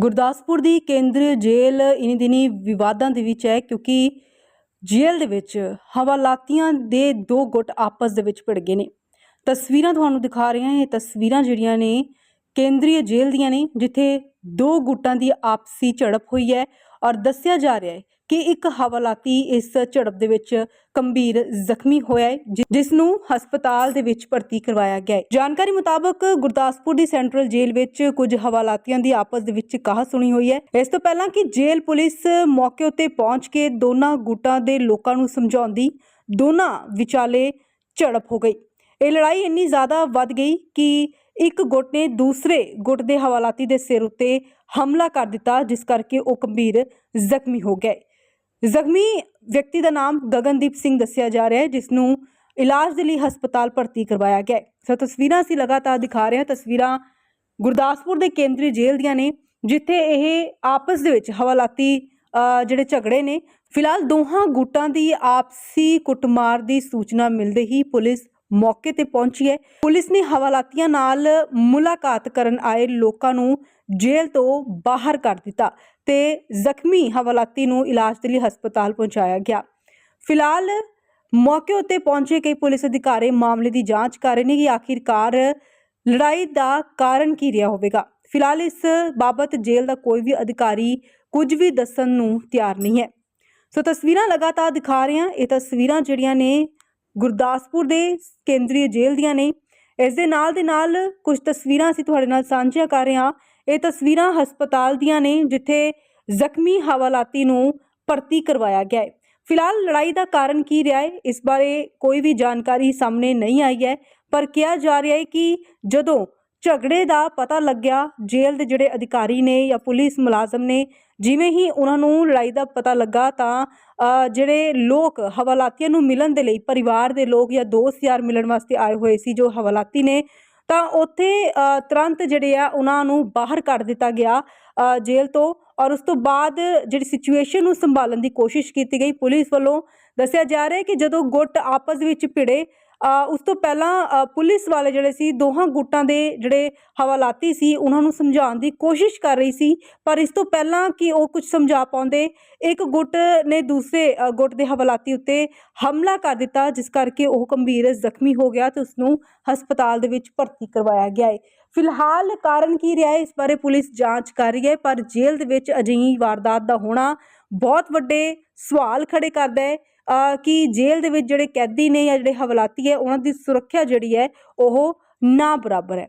ਗੁਰਦਾਸਪੁਰ ਦੀ ਕੇਂਦਰੀ ਜੇਲ੍ਹ ਇਨੀ ਦਿਨੀ ਵਿਵਾਦਾਂ ਦੇ ਵਿੱਚ ਹੈ ਕਿਉਂਕਿ ਜੇਲ੍ਹ ਦੇ ਵਿੱਚ ਹਵਾਲਾਤੀਆਂ ਦੇ ਦੋ ਗੁੱਟ ਆਪਸ ਦੇ ਵਿੱਚ ਭਿੜ ਗਏ ਨੇ। ਤਸਵੀਰਾਂ ਤੁਹਾਨੂੰ ਦਿਖਾ ਰਹੇ ਹਾਂ। ਇਹ ਤਸਵੀਰਾਂ ਜਿਹੜੀਆਂ ਨੇ ਕੇਂਦਰੀ ਜੇਲ੍ਹ ਦੀਆਂ ਨੇ, ਜਿੱਥੇ ਦੋ ਗੁੱਟਾਂ ਦੀ ਆਪਸੀ ਝੜਪ ਹੋਈ ਹੈ ਔਰ ਦੱਸਿਆ ਜਾ ਰਿਹਾ ਹੈ ਕਿ ਇੱਕ ਹਵਾਲਾਤੀ ਇਸ ਝੜਪ ਦੇ ਵਿੱਚ ਗੰਭੀਰ ਜ਼ਖਮੀ ਹੋਇਆ ਹੈ ਜਿਸ ਨੂੰ ਹਸਪਤਾਲ ਦੇ ਵਿੱਚ ਭਰਤੀ ਕਰਵਾਇਆ ਗਿਆ ਹੈ। ਜਾਣਕਾਰੀ ਮੁਤਾਬਕ ਗੁਰਦਾਸਪੁਰ ਦੀ ਸੈਂਟਰਲ ਜੇਲ੍ਹ ਵਿੱਚ ਕੁਝ ਹਵਾਲਾਤੀਆਂ ਦੀ ਆਪਸ ਦੇ ਵਿੱਚ ਕਾਹ ਸੁਣੀ ਹੋਈ ਹੈ। ਇਸ ਤੋਂ ਪਹਿਲਾਂ ਕਿ ਜੇਲ੍ਹ ਪੁਲਿਸ ਮੌਕੇ ਉੱਤੇ ਪਹੁੰਚ ਕੇ ਦੋਨਾਂ ਗੁੱਟਾਂ ਦੇ ਲੋਕਾਂ ਨੂੰ ਸਮਝਾਉਂਦੀ ਦੋਨਾਂ ਵਿਚਾਲੇ ਝੜਪ ਹੋ ਗਈ। ਇਹ ਲੜਾਈ ਇੰਨੀ ਜ਼ਿਆਦਾ ਵੱਧ ਗਈ ਕਿ ਇੱਕ ਗੁੱਟ ਨੇ ਦੂਸਰੇ ਗੁੱਟ ਦੇ ਹਵਾਲਾਤੀ ਦੇ ਸਿਰ ਉੱਤੇ ਹਮਲਾ ਕਰ ਦਿੱਤਾ, ਜਿਸ ਕਰਕੇ ਉਹ ਗੰਭੀਰ ਜ਼ਖਮੀ ਹੋ ਗਏ। ਜ਼ਖਮੀ ਵਿਅਕਤੀ ਦਾ ਨਾਮ ਗਗਨਦੀਪ ਸਿੰਘ ਦੱਸਿਆ ਜਾ ਰਿਹਾ ਹੈ ਜਿਸ ਨੂੰ ਇਲਾਜ ਦੇ ਲਈ ਹਸਪਤਾਲ ਭਰਤੀ ਕਰਵਾਇਆ ਗਿਆ ਹੈ। ਸੋ ਤਸਵੀਰਾਂ ਅਸੀਂ ਲਗਾਤਾਰ ਦਿਖਾ ਰਹੇ ਹਾਂ। ਤਸਵੀਰਾਂ ਗੁਰਦਾਸਪੁਰ ਦੇ ਕੇਂਦਰੀ ਜੇਲ੍ਹ ਦੀਆਂ ਨੇ, ਜਿੱਥੇ ਇਹ ਆਪਸ ਦੇ ਵਿੱਚ ਹਵਾਲਾਤੀ ਜਿਹੜੇ ਝਗੜੇ ਨੇ। ਫਿਲਹਾਲ ਦੋਹਾਂ ਗੁੱਟਾਂ ਦੀ ਆਪਸੀ ਕੁੱਟਮਾਰ ਦੀ ਸੂਚਨਾ ਮਿਲਦੇ ਹੀ ਪੁਲਿਸ ਮੌਕੇ ਤੇ ਪਹੁੰਚੀ ਹੈ। ਪੁਲਿਸ ਨੇ ਹਵਾਲਾਤੀਆਂ ਨਾਲ ਮੁਲਾਕਾਤ ਕਰਨ ਆਏ ਲੋਕਾਂ ਨੂੰ ਜੇਲ੍ਹ ਤੋਂ ਬਾਹਰ ਕਰ ਦਿੱਤਾ ਤੇ ਜ਼ਖਮੀ ਹਵਾਲਾਤੀ ਨੂੰ ਇਲਾਜ ਦੇ ਲਈ ਹਸਪਤਾਲ ਪਹੁੰਚਾਇਆ ਗਿਆ। ਫਿਲਹਾਲ ਮੌਕੇ ਉੱਤੇ ਪਹੁੰਚੇ ਕਈ ਪੁਲਿਸ ਅਧਿਕਾਰੀ ਮਾਮਲੇ ਦੀ ਜਾਂਚ ਕਰ ਰਹੇ ਨੇ ਕਿ ਆਖਿਰਕਾਰ ਲੜਾਈ ਦਾ ਕਾਰਨ ਕੀ ਰਿਹਾ ਹੋਵੇਗਾ। ਫਿਲਹਾਲ ਇਸ ਬਾਬਤ ਜੇਲ੍ਹ ਦਾ ਕੋਈ ਵੀ ਅਧਿਕਾਰੀ ਕੁਝ ਵੀ ਦੱਸਣ ਨੂੰ ਤਿਆਰ ਨਹੀਂ ਹੈ। ਸੋ ਤਸਵੀਰਾਂ ਲਗਾਤਾਰ ਦਿਖਾ ਰਹੇ ਹਾਂ। ਇਹ ਤਸਵੀਰਾਂ ਜਿਹੜੀਆਂ ਨੇ ਗੁਰਦਾਸਪੁਰ ਦੇ ਕੇਂਦਰੀ ਜੇਲ੍ਹ ਦੀਆਂ ਨੇ। ਇਸ ਦੇ ਨਾਲ ਦੇ ਨਾਲ ਕੁਝ ਤਸਵੀਰਾਂ ਅਸੀਂ ਤੁਹਾਡੇ ਨਾਲ ਸਾਂਝੀਆਂ ਕਰ ਰਹੇ ਹਾਂ। ਇਹ ਤਸਵੀਰਾਂ ਹਸਪਤਾਲ ਦੀਆਂ ਨੇ, ਜਿੱਥੇ ਜ਼ਖਮੀ ਹਵਾਲਾਤੀ ਨੂੰ ਭਰਤੀ ਕਰਵਾਇਆ ਗਿਆ ਹੈ। ਫਿਲਹਾਲ ਲੜਾਈ ਦਾ ਕਾਰਨ ਕੀ ਰਿਹਾ ਹੈ, ਇਸ ਬਾਰੇ ਕੋਈ ਵੀ ਜਾਣਕਾਰੀ ਸਾਹਮਣੇ ਨਹੀਂ ਆਈ ਹੈ, ਪਰ ਕਿਹਾ ਜਾ ਰਿਹਾ ਹੈ ਕਿ ਜਦੋਂ ਝਗੜੇ ਦਾ ਪਤਾ ਲੱਗਿਆ, ਜੇਲ੍ਹ ਦੇ ਜਿਹੜੇ ਅਧਿਕਾਰੀ ਨੇ ਜਾਂ ਪੁਲਿਸ ਮੁਲਾਜ਼ਮ ਨੇ ਜਿਵੇਂ ਹੀ ਉਹਨਾਂ ਨੂੰ ਲੜਾਈ ਦਾ ਪਤਾ ਲੱਗਾ ਤਾਂ ਜਿਹੜੇ ਲੋਕ ਹਵਾਲਾਤੀਆਂ ਨੂੰ ਮਿਲਣ ਦੇ ਲਈ, ਪਰਿਵਾਰ ਦੇ ਲੋਕ ਜਾਂ ਦੋਸਤ ਯਾਰ ਮਿਲਣ ਵਾਸਤੇ ਆਏ ਹੋਏ ਸੀ ਜੋ ਹਵਾਲਾਤੀ ਨੇ, ਤਾਂ ਉੱਥੇ ਤੁਰੰਤ ਜਿਹੜੇ ਆ ਉਹਨਾਂ ਨੂੰ ਬਾਹਰ ਕੱਢ ਦਿੱਤਾ ਗਿਆ ਜੇਲ੍ਹ ਤੋਂ ਔਰ ਉਸ ਤੋਂ ਬਾਅਦ ਜਿਹੜੀ ਸਿਚੁਏਸ਼ਨ ਨੂੰ ਸੰਭਾਲਣ ਦੀ ਕੋਸ਼ਿਸ਼ ਕੀਤੀ ਗਈ, ਪੁਲਿਸ ਵੱਲੋਂ ਦੱਸਿਆ ਜਾ ਰਿਹਾ ਹੈ ਕਿ ਜਦੋਂ ਗੁੱਟ ਆਪਸ ਵਿੱਚ ਭਿੜੇ ਉਸ ਤੋਂ ਪਹਿਲਾਂ ਪੁਲਿਸ ਵਾਲੇ ਜਿਹੜੇ ਸੀ, ਦੋਹਾਂ ਗੁੱਟਾਂ ਦੇ ਜਿਹੜੇ ਹਵਾਲਾਤੀ ਸੀ, ਉਹਨਾਂ ਨੂੰ ਸਮਝਾਉਣ ਦੀ ਕੋਸ਼ਿਸ਼ ਕਰ ਰਹੀ ਸੀ। ਪਰ ਇਸ ਤੋਂ ਪਹਿਲਾਂ ਕਿ ਉਹ ਕੁਝ ਸਮਝਾ ਪਾਉਂਦੇ, ਇੱਕ ਗੁੱਟ ਨੇ ਦੂਸਰੇ ਗੁੱਟ ਦੇ ਹਵਾਲਾਤੀ ਉੱਤੇ ਹਮਲਾ ਕਰ ਦਿੱਤਾ, ਜਿਸ ਕਰਕੇ ਉਹ ਗੰਭੀਰ ਜ਼ਖਮੀ ਹੋ ਗਿਆ ਤੇ ਉਸ ਨੂੰ ਹਸਪਤਾਲ ਦੇ ਵਿੱਚ ਭਰਤੀ ਕਰਵਾਇਆ ਗਿਆ ਹੈ ਫਿਲਹਾਲ ਕਾਰਨ ਕੀ ਰਿਹਾ ਹੈ, ਇਸ ਬਾਰੇ ਪੁਲਿਸ ਜਾਂਚ ਕਰ ਰਹੀ ਹੈ, ਪਰ ਜੇਲ੍ਹ ਦੇ ਵਿੱਚ ਅਜਿਹੀ ਵਾਰਦਾਤ ਦਾ ਹੋਣਾ ਬਹੁਤ ਵੱਡੇ ਸਵਾਲ ਖੜੇ ਕਰਦਾ ਹੈ। ਕਿ ਜੇਲ੍ਹ ਦੇ ਵਿੱਚ ਜਿਹੜੇ ਕੈਦੀ ਨੇ ਜਾਂ ਜਿਹੜੇ ਹਵਾਲਾਤੀ ਹੈ, ਉਹਨਾਂ ਦੀ ਸੁਰੱਖਿਆ ਜਿਹੜੀ ਹੈ, ਉਹ ਨਾ ਬਰਾਬਰ ਹੈ।